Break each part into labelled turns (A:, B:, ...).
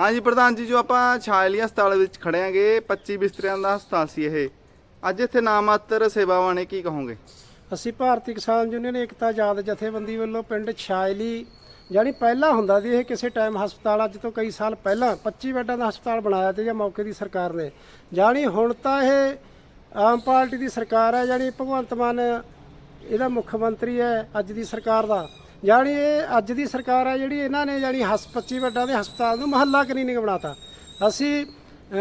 A: ਹਾਂਜੀ, ਪ੍ਰਧਾਨ ਜੀ, ਜੋ ਆਪਾਂ ਛਾਇਲੀ ਹਸਪਤਾਲ ਵਿੱਚ ਖੜੇ ਆਂਗੇ 25 ਬਿਸਤਰਿਆਂ ਦਾ ਹਸਪਤਾਲ ਸੀ ਇਹ। ਅੱਜ ਇੱਥੇ ਨਾਮਾਤਰ ਸੇਵਾਵਾਂ ਨੇ, ਕੀ ਕਹੋਗੇ?
B: ਅਸੀਂ ਭਾਰਤੀ ਕਿਸਾਨ ਯੂਨੀਅਨ, ਏਕਤਾ ਆਜ਼ਾਦ ਜਥੇਬੰਦੀ ਵੱਲੋਂ ਪਿੰਡ ਛਾਇਲੀ ਜਾਣੀ ਪਹਿਲਾਂ ਹੁੰਦਾ ਸੀ ਇਹ ਕਿਸੇ ਟਾਈਮ ਹਸਪਤਾਲ, ਅੱਜ ਤੋਂ ਕਈ ਸਾਲ ਪਹਿਲਾਂ 25 ਬੈੱਡਾਂ ਦਾ ਹਸਪਤਾਲ ਬਣਾਇਆ ਤੇ ਜਾਂ ਮੌਕੇ ਦੀ ਸਰਕਾਰ ਨੇ। ਜਾਣੀ ਹੁਣ ਤਾਂ ਇਹ ਆਮ ਪਾਰਟੀ ਦੀ ਸਰਕਾਰ ਹੈ ਜਾਣੀ ਭਗਵੰਤ ਮਾਨ ਇਹਦਾ ਮੁੱਖ ਮੰਤਰੀ ਹੈ ਅੱਜ ਦੀ ਸਰਕਾਰ ਦਾ। ਜਾਣੀ ਇਹ ਅੱਜ ਦੀ ਸਰਕਾਰ ਆ ਜਿਹੜੀ ਇਹਨਾਂ ਨੇ ਜਾਣੀ ਹਸ 25 ਵੱਡਾ ਦੇ ਹਸਪਤਾਲ ਨੂੰ ਮਹੱਲਾ ਕਲੀਨਿਕ ਬਣਾਤਾ। ਅਸੀਂ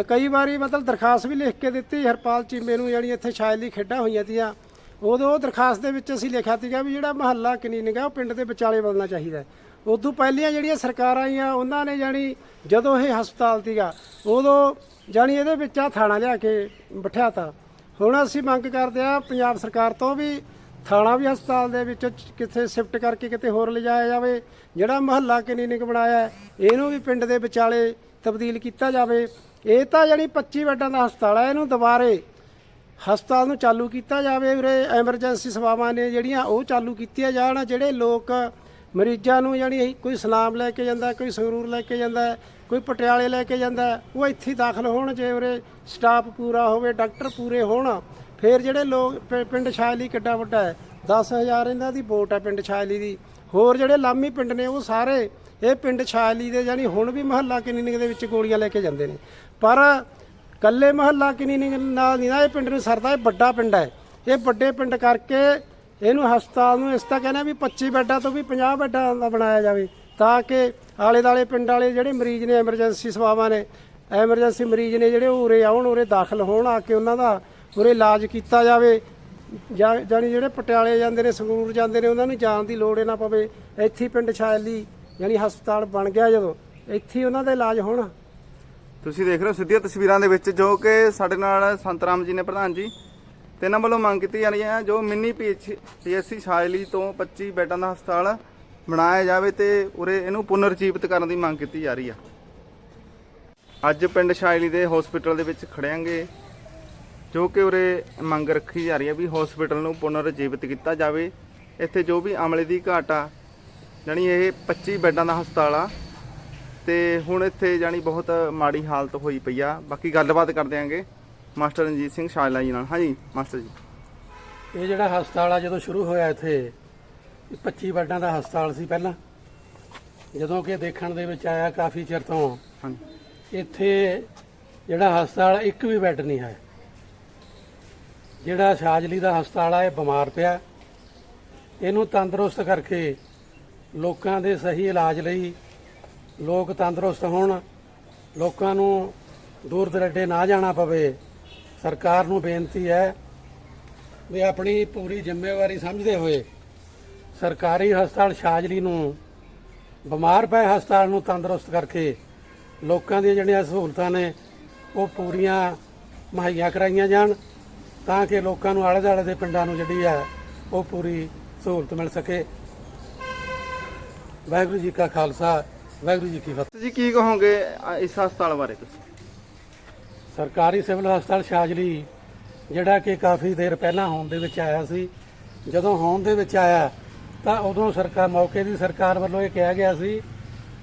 B: ਕਈ ਵਾਰੀ ਮਤਲਬ ਦਰਖਾਸਤ ਵੀ ਲਿਖ ਕੇ ਦਿੱਤੀ, ਹਰਪਾਲ ਚੀਮੇ ਨੂੰ ਜਾਣੀ ਇੱਥੇ ਸ਼ਾਇਦ ਸ਼ਾਇਲੀ ਖੇਡਾਂ ਹੋਈਆਂ ਤੀਆਂ। ਉਦੋਂ ਉਹ ਦਰਖਾਸਤ ਦੇ ਵਿੱਚ ਅਸੀਂ ਲਿਖਿਆ ਸੀਗਾ ਵੀ ਜਿਹੜਾ ਮਹੱਲਾ ਕਲੀਨਿਕ ਆ, ਉਹ ਪਿੰਡ ਦੇ ਵਿਚਾਲੇ ਬਦਲਣਾ ਚਾਹੀਦਾ। ਉਦੋਂ ਪਹਿਲੀਆਂ ਜਿਹੜੀਆਂ ਸਰਕਾਰਾਂ ਆਈਆਂ, ਉਹਨਾਂ ਨੇ ਜਾਣੀ ਜਦੋਂ ਇਹ ਹਸਪਤਾਲ ਸੀਗਾ, ਉਦੋਂ ਜਾਣੀ ਇਹਦੇ ਵਿੱਚ ਆ ਥਾਣਾ ਲਿਆ ਕੇ ਬਿਠਾਇਆ ਤਾ ਹੁਣ ਅਸੀਂ ਮੰਗ ਕਰਦੇ ਆ ਪੰਜਾਬ ਸਰਕਾਰ ਤੋਂ ਵੀ ਥਾਣਾ ਵੀ ਹਸਪਤਾਲ ਦੇ ਵਿੱਚ ਕਿੱਥੇ ਸ਼ਿਫਟ ਕਰਕੇ ਕਿਤੇ ਹੋਰ ਲਿਜਾਇਆ ਜਾਵੇ, ਜਿਹੜਾ ਮਹੱਲਾ ਕਲੀਨਿਕ ਬਣਾਇਆ ਇਹਨੂੰ ਵੀ ਪਿੰਡ ਦੇ ਵਿਚਾਲੇ ਤਬਦੀਲ ਕੀਤਾ ਜਾਵੇ। ਇਹ ਤਾਂ ਜਿਹੜੀ 25 ਬੈੱਡਾਂ ਦਾ ਹਸਪਤਾਲ ਹੈ, ਇਹਨੂੰ ਦੁਬਾਰੇ ਹਸਪਤਾਲ ਨੂੰ ਚਾਲੂ ਕੀਤਾ ਜਾਵੇ ਉਰੇ ਐਮਰਜੈਂਸੀ ਸੇਵਾਵਾਂ ਨੇ ਜਿਹੜੀਆਂ ਉਹ ਚਾਲੂ ਕੀਤੀਆਂ ਜਾਣ, ਜਿਹੜੇ ਲੋਕ ਮਰੀਜ਼ਾਂ ਨੂੰ ਜਾਣੀ ਕੋਈ ਸਲਾਮ ਲੈ ਕੇ ਜਾਂਦਾ, ਕੋਈ ਸੰਗਰੂਰ ਲੈ ਕੇ ਜਾਂਦਾ, ਕੋਈ ਪਟਿਆਲੇ ਲੈ ਕੇ ਜਾਂਦਾ, ਉਹ ਇੱਥੇ ਦਾਖਲ ਹੋਣ ਜੇ ਉਰੇ ਸਟਾਫ ਪੂਰਾ ਹੋਵੇ, ਡਾਕਟਰ ਪੂਰੇ ਹੋਣ ਫਿਰ ਜਿਹੜੇ ਲੋਕ ਪਿ- ਪਿੰਡ ਛਾਇਲੀ ਕਿੱਡਾ ਵੱਡਾ ਹੈ 10000 ਇਹਨਾਂ ਦੀ ਵੋਟ ਹੈ ਪਿੰਡ ਛਾਇਲੀ ਦੀ। ਹੋਰ ਜਿਹੜੇ ਲਾਮੀ ਪਿੰਡ ਨੇ ਉਹ ਸਾਰੇ, ਇਹ ਪਿੰਡ ਛਾਇਲੀ ਦੇ ਜਾਨੀ ਹੁਣ ਵੀ ਮਹੱਲਾ ਕਲੀਨਿਕ ਦੇ ਵਿੱਚ ਗੋਲੀਆਂ ਲੈ ਕੇ ਜਾਂਦੇ ਨੇ। ਪਰ ਕੱਲੇ ਮਹੱਲਾ ਕਲੀਨਿਕ ਨਾਲ ਨਹੀਂ ਨਾ, ਇਹ ਪਿੰਡ ਨੂੰ ਸਰਦਾ, ਇਹ ਵੱਡਾ ਪਿੰਡ ਹੈ। ਇਹ ਵੱਡੇ ਪਿੰਡ ਕਰਕੇ ਇਹਨੂੰ ਹਸਪਤਾਲ ਨੂੰ ਇਸ ਤਰ੍ਹਾਂ ਕਹਿੰਦੇ ਵੀ 25 ਬੈੱਡਾਂ ਤੋਂ ਵੀ 50 ਬੈੱਡਾਂ ਦਾ ਬਣਾਇਆ ਜਾਵੇ, ਤਾਂ ਕਿ ਆਲੇ ਦਾਲੇ ਪਿੰਡ ਵਾਲੇ ਜਿਹੜੇ ਮਰੀਜ਼ ਨੇ ਐਮਰਜੈਂਸੀ ਸੇਵਾਵਾਂ ਨੇ ਐਮਰਜੈਂਸੀ ਮਰੀਜ਼ ਨੇ ਜਿਹੜੇ ਉਰੇ ਆਉਣ, ਉਰੇ ਦਾਖਲ ਹੋਣ, ਆ ਕੇ ਉਹਨਾਂ ਦਾ ਉਰੇ ਇਲਾਜ ਕੀਤਾ ਜਾਵੇ, ਜਾਂ ਜਾਣੀ ਜਿਹੜੇ ਪਟਿਆਲੇ ਜਾਂਦੇ ਨੇ, ਸੰਗਰੂਰ ਜਾਂਦੇ ਨੇ, ਉਹਨਾਂ ਨੂੰ ਜਾਣ ਦੀ ਲੋੜ ਹੀ ਨਾ ਪਵੇ। ਇੱਥੇ ਪਿੰਡ ਛਾਇਲੀ ਯਾਨੀ ਹਸਪਤਾਲ ਬਣ ਗਿਆ ਜਦੋਂ। ਇੱਥੇ ਉਹਨਾਂ ਦਾ ਇਲਾਜ ਹੋਣਾ।
A: ਤੁਸੀਂ ਦੇਖ ਰਹੇ ਹੋ ਸਿੱਧੀਆਂ ਤਸਵੀਰਾਂ ਦੇ ਵਿੱਚ, ਜੋ ਕਿ ਸਾਡੇ ਨਾਲ ਸੰਤਰਾਮ ਜੀ ਨੇ, ਪ੍ਰਧਾਨ ਜੀ। ਤੇ ਇਹਨਾਂ ਵੱਲੋਂ ਮੰਗ ਕੀਤੀ ਜਾ ਰਹੀ ਹੈ ਜੋ ਮਿੰਨੀ ਪੀਐਸਸੀ ਛਾਇਲੀ ਤੋਂ 25 ਬੈੱਡਾਂ ਦਾ ਹਸਪਤਾਲ ਬਣਾਇਆ ਜਾਵੇ ਤੇ ਉਰੇ ਇਹਨੂੰ ਪੁਨਰ ਜੀਵਿਤ ਕਰਨ ਦੀ ਮੰਗ ਕੀਤੀ ਜਾ ਰਹੀ ਆ। ਅੱਜ ਪਿੰਡ ਛਾਇਲੀ ਦੇ ਹਸਪੀਟਲ ਦੇ ਵਿੱਚ ਖੜਿਆਂਗੇ ਜੋ ਕਿ ਉਰੇ ਮੰਗ ਰੱਖੀ ਜਾ ਰਹੀ ਹੈ ਵੀ ਹਸਪੀਟਲ ਨੂੰ ਪੁਨਰ ਜੀਵਿਤ ਕੀਤਾ ਜਾਵੇ। ਇੱਥੇ ਜੋ ਵੀ ਅਮਲੇ ਦੀ ਘਾਟ ਆ ਜਾਣੀ ਇਹ 25 ਬੈੱਡਾਂ ਦਾ ਹਸਪਤਾਲ ਆ ਤੇ ਹੁਣ ਇੱਥੇ ਜਾਣੀ ਬਹੁਤ ਮਾੜੀ ਹਾਲਤ ਹੋਈ ਪਈ ਆ। ਬਾਕੀ ਗੱਲਬਾਤ ਕਰਦੇ ਆਂਗੇ ਮਾਸਟਰ ਰਣਜੀਤ ਸਿੰਘ ਸ਼ਾਇਲਾ ਜੀ ਨਾਲ। ਹਾਂਜੀ ਮਾਸਟਰ ਜੀ।
C: ਇਹ ਜਿਹੜਾ ਹਸਪਤਾਲ ਆ ਜਦੋਂ ਸ਼ੁਰੂ ਹੋਇਆ ਇੱਥੇ ਇਹ 25 ਬੈੱਡਾਂ ਦਾ ਹਸਪਤਾਲ ਸੀ ਪਹਿਲਾਂ। ਜਦੋਂ ਕਿ ਦੇਖਣ ਦੇ ਵਿੱਚ ਆਇਆ ਕਾਫੀ ਚਿਰ ਤੋਂ।
A: ਹਾਂਜੀ।
C: ਇੱਥੇ ਜਿਹੜਾ ਹਸਪਤਾਲ ਇੱਕ ਵੀ ਬੈੱਡ ਨਹੀਂ ਹੈ। ਜਿਹੜਾ ਸ਼ਾਜਲੀ ਦਾ ਹਸਪਤਾਲ ਆ, ਇਹ ਬਿਮਾਰ ਪਿਆ। ਇਹਨੂੰ ਤੰਦਰੁਸਤ ਕਰਕੇ ਲੋਕਾਂ ਦੇ ਸਹੀ ਇਲਾਜ ਲਈ ਲੋਕ ਤੰਦਰੁਸਤ ਹੋਣ, ਲੋਕਾਂ ਨੂੰ ਦੂਰ ਦਰੱਡੇ ਨਾ ਜਾਣਾ ਪਵੇ, ਸਰਕਾਰ ਨੂੰ ਬੇਨਤੀ ਹੈ ਵੀ ਆਪਣੀ ਪੂਰੀ ਜ਼ਿੰਮੇਵਾਰੀ ਸਮਝਦੇ ਹੋਏ ਸਰਕਾਰੀ ਹਸਪਤਾਲ ਸ਼ਾਜਲੀ ਨੂੰ, ਬਿਮਾਰ ਪਏ ਹਸਪਤਾਲ ਨੂੰ ਤੰਦਰੁਸਤ ਕਰਕੇ ਲੋਕਾਂ ਦੀਆਂ ਜਿਹੜੀਆਂ ਸਹੂਲਤਾਂ ਨੇ, ਉਹ ਪੂਰੀਆਂ ਮੁਹੱਈਆ ਕਰਾਈਆਂ ਜਾਣ। ਤਾਂ ਕਿ ਲੋਕਾਂ ਨੂੰ ਆਲੇ ਦੁਆਲੇ ਦੇ ਪਿੰਡਾਂ ਨੂੰ ਜਿਹੜੀ ਹੈ ਉਹ ਪੂਰੀ ਸਹੂਲਤ ਮਿਲ ਸਕੇ। ਵਾਹਿਗੁਰੂ ਜੀ ਕਾ ਖਾਲਸਾ ਵਾਹਿਗੁਰੂ ਜੀ ਕੀ ਫਤਿਹ।
A: ਜੀ ਕੀ ਕਹੋਗੇ ਇਸ ਹਸਪਤਾਲ ਬਾਰੇ ਤੁਸੀਂ?
C: ਸਰਕਾਰੀ ਸਿਵਲ ਹਸਪਤਾਲ ਸ਼ਾਜਲੀ ਜਿਹੜਾ ਕਿ ਕਾਫੀ ਦੇਰ ਪਹਿਲਾਂ ਹੋਣ ਦੇ ਵਿੱਚ ਆਇਆ ਸੀ। ਜਦੋਂ ਹੋਣ ਦੇ ਵਿੱਚ ਆਇਆ ਤਾਂ ਉਦੋਂ ਸਰਕਾਰ ਮੌਕੇ ਦੀ ਸਰਕਾਰ ਵੱਲੋਂ ਇਹ ਕਿਹਾ ਗਿਆ ਸੀ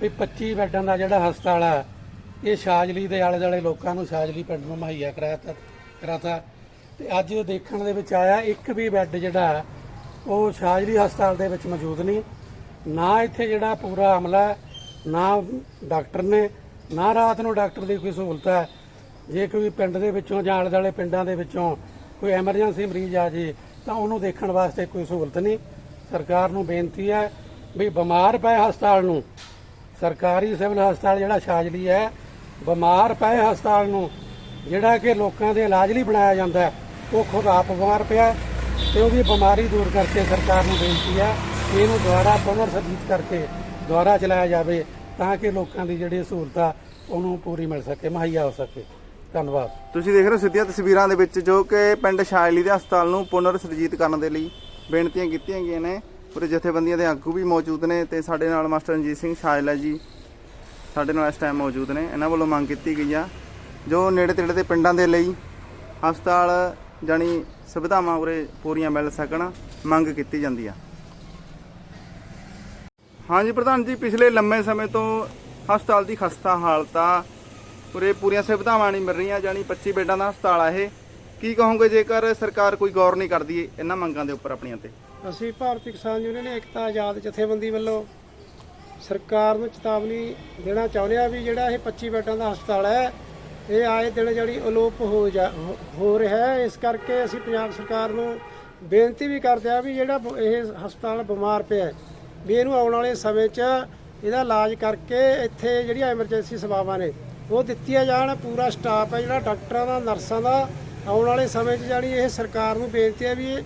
C: ਵੀ 25 ਬੈੱਡਾਂ ਦਾ ਜਿਹੜਾ ਹਸਪਤਾਲ ਆ ਇਹ ਸ਼ਾਜਲੀ ਦੇ ਆਲੇ ਦੁਆਲੇ ਲੋਕਾਂ ਨੂੰ ਸ਼ਾਜਲੀ ਪਿੰਡ ਨੂੰ ਮੁਹੱਈਆ ਕਰਾਇਆ ਤਾ ਕਰਾਤਾ। ਤੇ ਅੱਜ ਦੇਖਣ ਦੇ ਵਿੱਚ ਆਇਆ ਇੱਕ ਵੀ ਬੈੱਡ ਜਿਹੜਾ ਉਹ ਸ਼ਾਜਲੀ ਹਸਪਤਾਲ ਦੇ ਵਿੱਚ ਮੌਜੂਦ ਨਹੀਂ। ਨਾ ਇੱਥੇ ਜਿਹੜਾ ਪੂਰਾ ਅਮਲਾ ਨਾ ਡਾਕਟਰ ਨੇ ਨਾ ਰਾਤ ਨੂੰ ਡਾਕਟਰ ਦੀ ਕੋਈ ਸਹੂਲਤ ਹੈ। ਜੇ ਕੋਈ ਪਿੰਡ ਦੇ ਵਿੱਚੋਂ ਜਾਂ ਆਲੇ ਦੁਆਲੇ ਪਿੰਡਾਂ ਦੇ ਵਿੱਚੋਂ ਕੋਈ ਐਮਰਜੈਂਸੀ ਮਰੀਜ਼ ਆ ਜੇ ਤਾਂ ਉਹਨੂੰ ਦੇਖਣ ਵਾਸਤੇ ਕੋਈ ਸਹੂਲਤ ਨਹੀਂ। ਸਰਕਾਰ ਨੂੰ ਬੇਨਤੀ ਹੈ ਵੀ ਬਿਮਾਰ ਪਏ ਹਸਪਤਾਲ ਨੂੰ ਸਰਕਾਰੀ ਸਿਵਲ ਹਸਪਤਾਲ ਜਿਹੜਾ ਸ਼ਾਜਲੀ ਹੈ ਬਿਮਾਰ ਪਏ ਹਸਪਤਾਲ ਨੂੰ ਜਿਹੜਾ ਕਿ ਲੋਕਾਂ ਦੇ ਇਲਾਜ ਲਈ ਬਣਾਇਆ ਜਾਂਦਾ ਹੈ, ਉਹ ਖੁਦ ਆਪ ਬਿਮਾਰ ਪਿਆ ਹੈ ਤੇ ਉਹਦੀ ਬਿਮਾਰੀ ਦੂਰ ਕਰਕੇ ਸਰਕਾਰ ਨੂੰ ਬੇਨਤੀ ਆ ਕਿ ਇਹਨੂੰ ਦੁਆਰਾ ਪੁਨਰ ਸਰਜੀਤ ਕਰਕੇ ਦੁਆਰਾ ਚਲਾਇਆ ਜਾਵੇ ਤਾਂ ਕਿ ਲੋਕਾਂ ਦੀ ਜਿਹੜੀ ਸਹੂਲਤਾਂ ਉਹਨੂੰ ਪੂਰੀ ਮਿਲ ਸਕੇ, ਮੁਹੱਈਆ ਹੋ ਸਕੇ। ਧੰਨਵਾਦ।
A: ਤੁਸੀਂ ਦੇਖ ਰਹੇ ਹੋ ਸਿੱਧੀਆਂ ਤਸਵੀਰਾਂ ਦੇ ਵਿੱਚ ਜੋ ਕਿ ਪਿੰਡ ਸ਼ਾਇਲੀ ਦੇ ਹਸਪਤਾਲ ਨੂੰ ਪੁਨਰ ਸਰਜੀਤ ਕਰਨ ਦੇ ਲਈ ਬੇਨਤੀਆਂ ਕੀਤੀਆਂ ਗਈਆਂ ਨੇ। ਪੂਰੇ ਜਥੇਬੰਦੀਆਂ ਦੇ ਆਗੂ ਵੀ ਮੌਜੂਦ ਨੇ ਤੇ ਸਾਡੇ ਨਾਲ ਮਾਸਟਰ ਰਣਜੀਤ ਸਿੰਘ ਸ਼ਾਇਲਾ ਜੀ ਸਾਡੇ ਨਾਲ ਇਸ ਟਾਈਮ ਮੌਜੂਦ ਨੇ। ਇਹਨਾਂ ਵੱਲੋਂ ਮੰਗ ਕੀਤੀ ਗਈ ਆ। ਜੋ ਨੇੜੇ ਤੇੜੇ ਦੇ ਪਿੰਡਾਂ ਦੇ ਲਈ ਹਸਪਤਾਲ ਜਾਣੀ ਸੁਵਿਧਾਵਾਂ ਉਰੇ ਪੂਰੀਆਂ ਮਿਲ ਸਕਣ, ਮੰਗ ਕੀਤੀ ਜਾਂਦੀ ਆ। ਹਾਂਜੀ ਪ੍ਰਧਾਨ ਜੀ, ਪਿਛਲੇ ਲੰਮੇ ਸਮੇਂ ਤੋਂ ਹਸਪਤਾਲ ਦੀ ਖਸਤਾ ਹਾਲਤ ਆ। ਉਰੇ ਪੂਰੀਆਂ ਸੁਵਿਧਾਵਾਂ ਨਹੀਂ ਮਿਲ ਰਹੀਆਂ ਜਾਨੀ 25 ਬੈੱਡਾਂ ਦਾ ਹਸਪਤਾਲ ਆ ਇਹ। ਕੀ ਕਹੋਗੇ ਜੇਕਰ ਸਰਕਾਰ ਕੋਈ ਗੌਰ ਨਹੀਂ ਕਰਦੀ ਇਹਨਾਂ ਮੰਗਾਂ ਦੇ ਉੱਪਰ ਆਪਣੀਆਂ ਤੇ?
B: ਅਸੀਂ ਭਾਰਤੀ ਕਿਸਾਨ ਯੂਨੀਅਨ ਏਕਤਾ, ਆਜ਼ਾਦ, ਜਥੇਬੰਦੀ ਵੱਲੋਂ ਸਰਕਾਰ ਨੂੰ ਚੇਤਾਵਨੀ ਦੇਣਾ ਚਾਹੁੰਦੇ ਆ ਵੀ ਜਿਹੜਾ ਇਹ 25 ਬੈੱਡਾਂ ਦਾ ਹਸਪਤਾਲ ਹੈ ਇਹ ਆਏ ਦਿਨ ਜਿਹੜੀ ਅਲੋਪ ਹੋ ਜਾ ਹੋ- ਹੋ ਰਿਹਾ ਹੈ, ਇਸ ਕਰਕੇ ਅਸੀਂ ਪੰਜਾਬ ਸਰਕਾਰ ਨੂੰ ਬੇਨਤੀ ਵੀ ਕਰਦੇ ਆ ਵੀ ਜਿਹੜਾ ਬ- ਇਹ ਹਸਪਤਾਲ ਬਿਮਾਰ ਪਿਆ ਵੀ ਇਹਨੂੰ ਆਉਣ ਵਾਲੇ ਸਮੇਂ 'ਚ ਇਹਦਾ ਇਲਾਜ ਕਰਕੇ ਇੱਥੇ ਜਿਹੜੀਆਂ ਐਮਰਜੈਂਸੀ ਸੇਵਾਵਾਂ ਨੇ, ਉਹ ਦਿੱਤੀਆਂ ਜਾਣ, ਪੂਰਾ ਸਟਾਫ ਹੈ ਜਿਹੜਾ, ਡਾਕਟਰਾਂ ਦਾ, ਨਰਸਾਂ ਦਾ, ਆਉਣ ਵਾਲੇ ਸਮੇਂ 'ਚ ਜਾਣੀ ਇਹ ਸਰਕਾਰ ਨੂੰ ਬੇਨਤੀ ਹੈ ਵੀ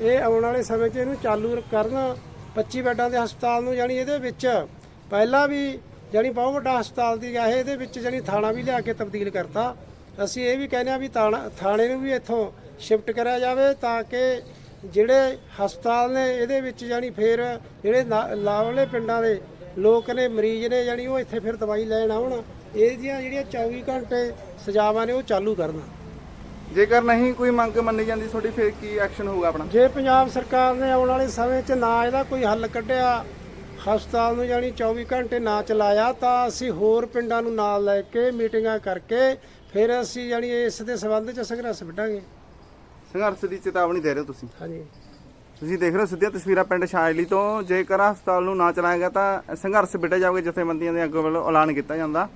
B: ਇਹ ਆਉਣ ਵਾਲੇ ਸਮੇਂ 'ਚ ਇਹਨੂੰ ਚਾਲੂ ਕਰਨ 25 ਬੈੱਡਾਂ ਦੇ ਹਸਪਤਾਲ ਨੂੰ ਜਾਣੀ ਇਹਦੇ ਵਿੱਚ ਪਹਿਲਾਂ ਵੀ ਜਾਣੀ ਬਹੁਤ ਵੱਡਾ ਹਸਪਤਾਲ ਦੀ ਹੈ ਇਹਦੇ ਵਿੱਚ ਜਾਣੀ ਥਾਣਾ ਵੀ ਲਿਆ ਕੇ ਤਬਦੀਲ ਕਰਤਾ। ਅਸੀਂ ਇਹ ਵੀ ਕਹਿੰਦੇ ਆ ਵੀ ਥਾਣਾ ਥਾਣੇ ਨੂੰ ਵੀ ਇੱਥੋਂ ਸ਼ਿਫਟ ਕਰਿਆ ਜਾਵੇ ਤਾਂ ਕਿ ਜਿਹੜੇ ਹਸਪਤਾਲ ਨੇ ਇਹਦੇ ਵਿੱਚ ਜਾਣੀ ਫਿਰ ਜਿਹੜੇ ਲਾਵਲੇ ਪਿੰਡਾਂ ਦੇ ਲੋਕ ਨੇ ਮਰੀਜ਼ ਨੇ ਜਾਣੀ ਉਹ ਇੱਥੇ ਫਿਰ ਦਵਾਈ ਲੈਣ ਆਉਣ। ਇਹਦੀਆਂ ਜਿਹੜੀਆਂ 24 ਘੰਟੇ ਸਜ਼ਾਵਾਂ ਨੇ ਉਹ ਚਾਲੂ ਕਰਨ।
A: ਜੇਕਰ ਨਹੀਂ ਕੋਈ ਮੰਗ ਮੰਨੀ ਜਾਂਦੀ ਤੁਹਾਡੀ ਫਿਰ ਕੀ ਐਕਸ਼ਨ ਹੋਊਗਾ ਆਪਣਾ?
B: ਜੇ ਪੰਜਾਬ ਸਰਕਾਰ ਨੇ ਆਉਣ ਵਾਲੇ ਸਮੇਂ 'ਚ ਨਾ ਇਹਦਾ ਕੋਈ ਹੱਲ ਕੱਢਿਆ ਹਸਪਤਾਲ ਨੂੰ ਜਾਣੀ 24 ਘੰਟੇ ਨਾ ਚਲਾਇਆ ਤਾਂ ਅਸੀਂ ਹੋਰ ਪਿੰਡਾਂ ਨੂੰ ਨਾਲ ਲੈ ਕੇ ਮੀਟਿੰਗਾਂ ਕਰਕੇ ਫਿਰ ਅਸੀਂ ਜਾਣੀ ਇਸ ਦੇ ਸੰਬੰਧ 'ਚ ਸੰਘਰਸ਼ ਵਿੱਢਾਂਗੇ।
A: ਸੰਘਰਸ਼ ਦੀ ਚੇਤਾਵਨੀ ਦੇ ਰਹੇ ਹੋ ਤੁਸੀਂ?
B: ਹਾਂਜੀ।
A: ਤੁਸੀਂ ਦੇਖ ਰਹੇ ਹੋ ਸਿੱਧੀਆਂ ਤਸਵੀਰਾਂ ਪਿੰਡ ਸ਼ਾਇਲੀ ਤੋਂ। ਜੇਕਰ ਹਸਪਤਾਲ ਨੂੰ ਨਾ ਚਲਾਇਆ ਗਿਆ ਤਾਂ ਸੰਘਰਸ਼ ਵਿੱਢਿਆ ਜਾਊਗਾ ਜਥੇਬੰਦੀਆਂ ਦੇ ਅੱਗੋਂ ਵੱਲੋਂ ਐਲਾਨ ਕੀਤਾ ਜਾਂਦਾ।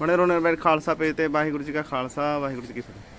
A: ਬਣੇ ਨਿਰਵੈਰ ਖਾਲਸਾ ਪੇਜ ਤੇ ਵਾਹਿਗੁਰੂ ਜੀ ਕਾ ਖਾਲਸਾ ਵਾਹਿਗੁਰੂ ਜੀ ਕੀ ਫਤਿਹ।